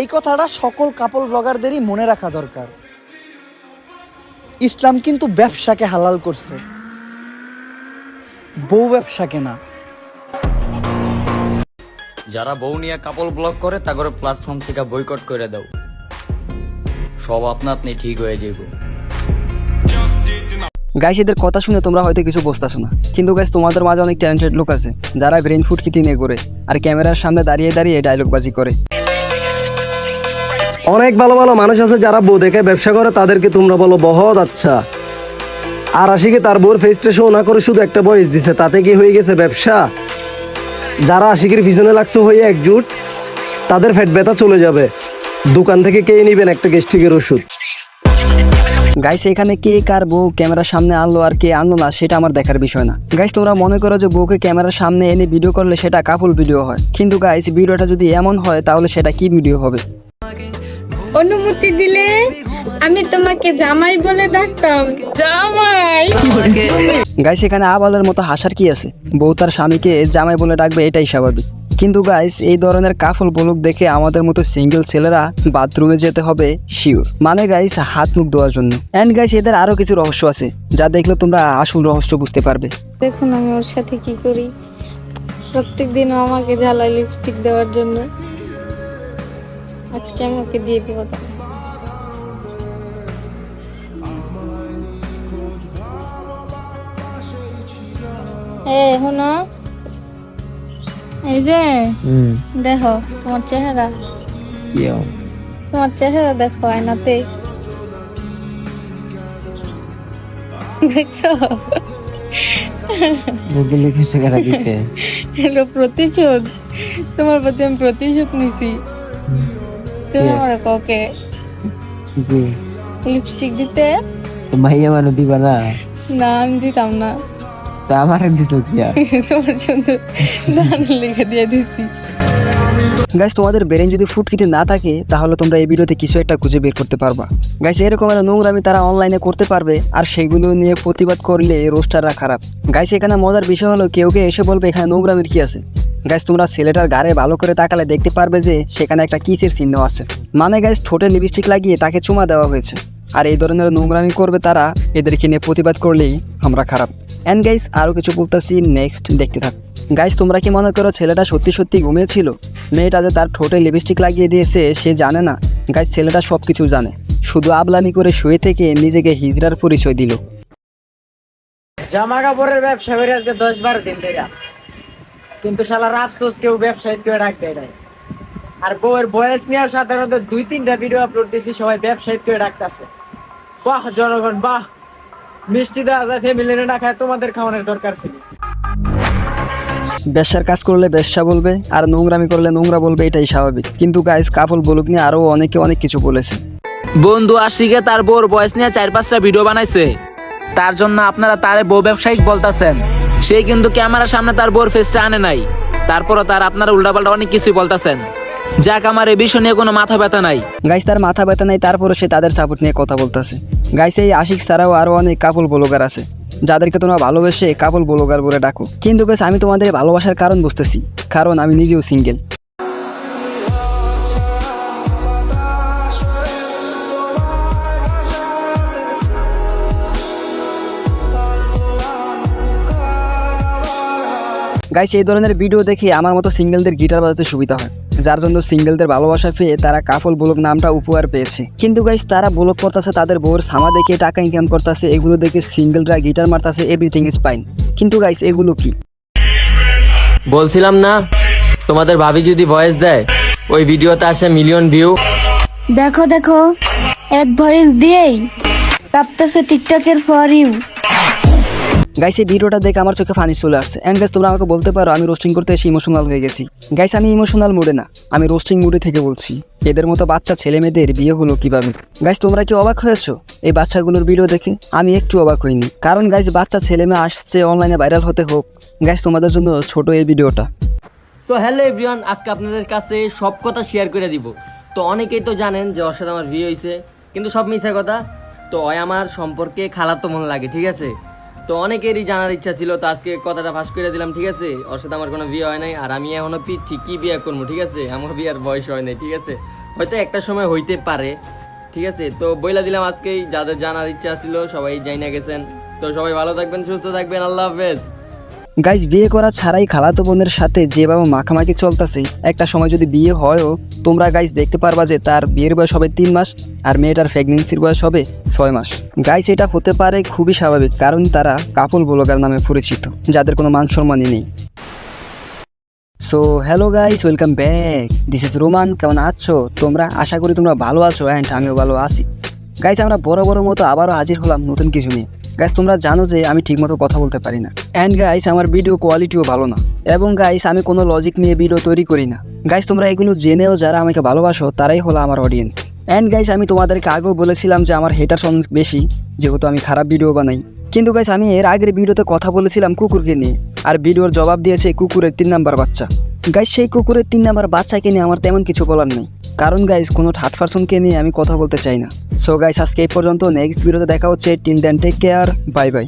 এই কথাটা সকল কাপল ব্লগারদেরই মনে রাখা দরকার। ইসলাম কিন্তু ব্যবসাকে হালাল করছে। বউ ব্যবসাকে না। যারা বউ নিয়ে কাপল ব্লক করে তা করে প্ল্যাটফর্ম থেকে বয়কট করে দাও। সব আপনা আপনি ঠিক হয়ে যাইব। গাইস এদের কথা শুনে তোমরা হয়তো কিছু বুঝতেছো না। কিন্তু গাইস তোমাদের মাঝে অনেক ট্যালেন্টেড লোক আছে যারা ব্রেন ফুড কিতি নিয়ে করে আর ক্যামেরার সামনে দাঁড়িয়ে দাঁড়িয়ে ডায়লগ বাজি করে। অনেক ভালো ভালো মানুষ আছে যারা বউ দেখে ব্যবসা করে, তাদেরকে তোমরা বলো বহত আচ্ছা। আর আশিকে তার বউর ফেসটা শো না করে শুধু একটা বয়স দিছে, তাতে কি হয়ে গেছে ব্যবসা? যারা আশিকের পিছনে লাগছে হয়ে একজুট, তাদের ফ্যাট ব্যথা চলে যাবে। দোকান থেকে কে নিবেন একটা গেস্টিকের ওষুধ? গাইস এখানে কে কার বউ ক্যামেরার সামনে আনলো আর কে আনলো না, সেটা আমার দেখার বিষয় না। গাইস তোমরা মনে করো যে বউকে ক্যামেরার সামনে এনে ভিডিও করলে সেটা কাপল ভিডিও হয়। কিন্তু গাইস ভিডিওটা যদি এমন হয়, তাহলে সেটা কি ভিডিও হবে? অনুমতি দিলে আমি তোমাকে জামাই বলে ডাকতাম। জামাই! গাইস এখানে আবালের মতো হাসার কি আছে? বউ তার স্বামীকে জামাই বলে ডাকবে এটাই স্বাভাবিক। কিন্তু গাইস এই ধরনের কাফল বলুক দেখে আমাদের মতো সিঙ্গেল ছেলেরা বাথরুমে যেতে হবে শিওর মানে গাইস হাত মুখ ধোয়ার জন্য। অ্যান্ড গাইস এদের আরও কিছু রহস্য আছে যা দেখলে তোমরা আসল রহস্য বুঝতে পারবে। দেখুন আমি ওর সাথে কি করি। প্রত্যেক দিন আমাকে জ্বালায় লিপস্টিক দেওয়ার জন্য। আজকে আমি ওকে দিয়ে দিব। তাহলে। এ শোনো। এই যে দেখো তোমার চেহারা। তোমার চেহারা দেখো আয়নাতে দেখছ? প্রতিশোধ। তোমার প্রতি আমি প্রতিশোধ নিছি। তুমি আমার কাউকে লিপস্টিক দিতে মাইয়া মানু দিবা না না আমি দিতাম না তা আমার দিত দিয়া তোমার সুন্দর ধান লিখে দিয়ে দিছি গাইস তোমাদের ব্রেন যদি ফুটকিতে না থাকে তাহলে তোমরা এই ভিডিওতে কিছু একটা খুঁজে বের করতে পারবা গাইস এরকম একটা নোংরামি তারা অনলাইনে করতে পারবে আর সেগুলো নিয়ে প্রতিবাদ করলে রোস্টাররা খারাপ গাইস এখানে মজার বিষয় হলো কেউ কে এসে বলবে এখানে নোংরামির কি আছে গাইস তোমরা ছেলেটার গাড়ে ভালো করে তাকালে দেখতে পারবে যে সেখানে একটা কিসের চিহ্ন আছে। মানে গাইস ঠোঁটে লিপস্টিক লাগিয়ে তাকে চুমা দেওয়া হয়েছে। আর এই ধরনের নোংরামি করবে তারা, এদেরকে নিয়ে প্রতিবাদ করলেই আমরা খারাপ। অ্যান্ড গাইস আরও কিছু বলতেছি নেক্সট দেখতে থাক। গাইস তোমরা কি মনে করো ছেলেটা সত্যি সত্যি ঘুমিয়েছিল? মেয়েটা যে তার ঠোঁটে লিপস্টিক লাগিয়ে দিয়েছে, সে জানে না। গাইস ছেলেটা সব কিছু জানে। শুধু আবলামি করে শুয়ে থেকে নিজেকে হিজড়ার পরিচয় দিল। জামা কাপড়ের ব্যবসা করে আজকে দশ বারো দিন থেকে। কিন্তু শালার আফসোস কেউ ব্যবসায়িক কেউ ডাক দেয় নাই। আর বউয়ের বয়স নিয়ে সাধারণত দুই তিনটা ভিডিও আপলোড দিছি সবাই ব্যবসায়িক কেউ ডাকতেছে। বাহ জনগণ বাহ। মিষ্টি দেওয়া যায় ফ্যামিলি না খায় তোমাদের খাওয়ানোর দরকার ছিল। ব্যবসার কাজ করলে ব্যবসা বলবে আর নোংরামি করলে নোংরা বলবে এটাই স্বাভাবিক। কিন্তু গাইস কাপল বলুক নিয়ে আরও অনেকে অনেক কিছু বলেছে। বন্ধু আশিকে তার বউর বয়স নিয়ে চার পাঁচটা ভিডিও বানাইছে। তার জন্য আপনারা তারে বউ ব্যবসায়িক বলতাছেন। সে কিন্তু ক্যামেরার সামনে তার বোর ফেসটা আনে নাই। তারপরও তার আপনারা উল্টাপাল্টা অনেক কিছুই বলতেছেন। যাক, আমার এই বিষয় নিয়ে কোনো মাথা ব্যথা নাই। গাইস তার মাথা ব্যথা নাই, তারপরও সে তাদের সাপোর্ট নিয়ে কথা বলতেছে। গাইস এই আশিক ছাড়াও আরও অনেক কাপল ব্লগার আছে। যাদেরকে তোমরা ভালোবেসে কাপল ব্লগার বলে ডাকো। কিন্তু বেশ আমি তোমাদের ভালোবাসার কারণ বুঝতেছি। কারণ আমি নিজেও সিঙ্গেল গাইস এই ধরনের ভিডিও দেখে আমার মতো সিঙ্গেলদের গিটার বাজাতে সুবিধা হয় যার জন্য সিঙ্গেলদের ভালোবাসা পেয়ে তারা কাফল ব্লগ নামটা উপহার পেয়েছে। কিন্তু গাইস তারা ব্লগ করতেছে তাদের বউর সামা দেখে টাকা ইনকাম করতেছে এগুলো দেখে সিঙ্গেলরা গিটার মারতেছে এভরিথিং ইজ ফাইন কিন্তু গাইস এগুলো কি? বলছিলাম না তোমাদের ভাবি যদি ভয়েস দেয় ওই ভিডিওতে আসে মিলিয়ন ভিউ দেখো দেখো এক ভয়েস দিয়েই কাঁপতেছে টিকটকের ফর ইউ গাইস এই ভিডিওটা দেখে আমার চোখে ফানি চলে আসছে। অ্যান্ড গাইস তোমরা আমাকে বলতে পারো, আমি রোস্টিং করতে এসে ইমোশনাল হয়ে গেছি। গাইস আমি ইমোশনাল মুডে না, আমি রোস্টিং মুডে থেকে বলছি, এদের মতো বাচ্চা ছেলে মেয়েদের বিয়ে হলো কীভাবে? গাইস তোমরা কি অবাক হয়েছো? এই বাচ্চাগুলোর ভিডিও দেখে আমি একটু অবাক হইনি। কারণ গাইস বাচ্চা ছেলে মেয়ে আসছে অনলাইনে ভাইরাল হতে হোক গাইস তোমাদের জন্য ছোট এই ভিডিওটা। সো হ্যালো এভরিওয়ান আজকে আপনাদের কাছে সব কথা শেয়ার করে দিব। তো অনেকেই তো জানেন যে ওর সাথে আমার বিয়ে হয়েছে কিন্তু সব মিথ্যা কথা। তো ওই আমার সম্পর্কে খালাতো মনে লাগে, ঠিক আছে? তো অনেকেরই জানার ইচ্ছা ছিল, তো আজকে কথাটা ফাঁস করে দিলাম, ঠিক আছে? ওর সাথে আমার কোনো বিয়ে হয় নাই, আর আমি এখনও পিচ্ছি, কি বিয়ে করব, ঠিক আছে? আমার বিয়ের বয়স হয় নাই, ঠিক আছে? হয়তো একটা সময় হইতে পারে, ঠিক আছে? তো বইলা দিলাম আজকেই, যাদের জানার ইচ্ছা ছিল, সবাই জাইনা গেছেন। তো সবাই ভালো থাকবেন, সুস্থ থাকবেন, আল্লাহ হাফেজ। গাইস বিয়ে করা ছাড়াই খালাতো বোনের সাথে যেভাবে মাখামাখি চলতেছে, একটা সময় যদি বিয়ে হয়ও, তোমরা গাইস দেখতে পারবা যে তার বিয়ের বয়স হবে তিন মাস আর মেয়েটার প্রেগনেন্সির বয়স হবে ছয় মাস। গাইস এটা হতে পারে খুবই স্বাভাবিক কারণ তারা কাপল ব্লগার নামে পরিচিত, যাদের কোনো মান সম্মানই নেই। So hello guys welcome back this is Roman কেমন আছো? তোমরা আশা করি তোমরা ভালো আছো অ্যান্ড আমিও ভালো আছি। গাইস আমরা বড় বড় মতো আবারও হাজির হলাম নতুন কিছু নিয়ে। গাইস তোমরা জানো যে আমি ঠিকমতো কথা বলতে পারি না। অ্যান্ড গাইস আমার ভিডিও কোয়ালিটিও ভালো না। এবং গাইস আমি কোনো লজিক নিয়ে ভিডিও তৈরি করি না। গাইস তোমরা এগুলো জেনেও যারা আমাকে ভালোবাসো, তারাই হলো আমার অডিয়েন্স অ্যান্ড গাইস আমি তোমাদেরকে আগেও বলেছিলাম যে আমার হেটার অনেক বেশি, যেহেতু আমি খারাপ ভিডিও বানাই। কিন্তু গাইস আমি এর আগের ভিডিওতে কথা বলেছিলাম কুকুরকে নিয়ে। আর ভিডিওর জবাব দিয়েছে কুকুরের তিন নাম্বার বাচ্চা। গাইস সেই কুকুরের তিন নাম্বার বাচ্চাকে নিয়ে আমার তেমন কিছু বলার নেই। কারণ গাইস কোনো থার্ড পার্সনকে নিয়ে আমি কথা বলতে চাই না। সো গাইস আজকে এই পর্যন্ত নেক্সট ভিডিওতে দেখা হচ্ছে till then take care bye bye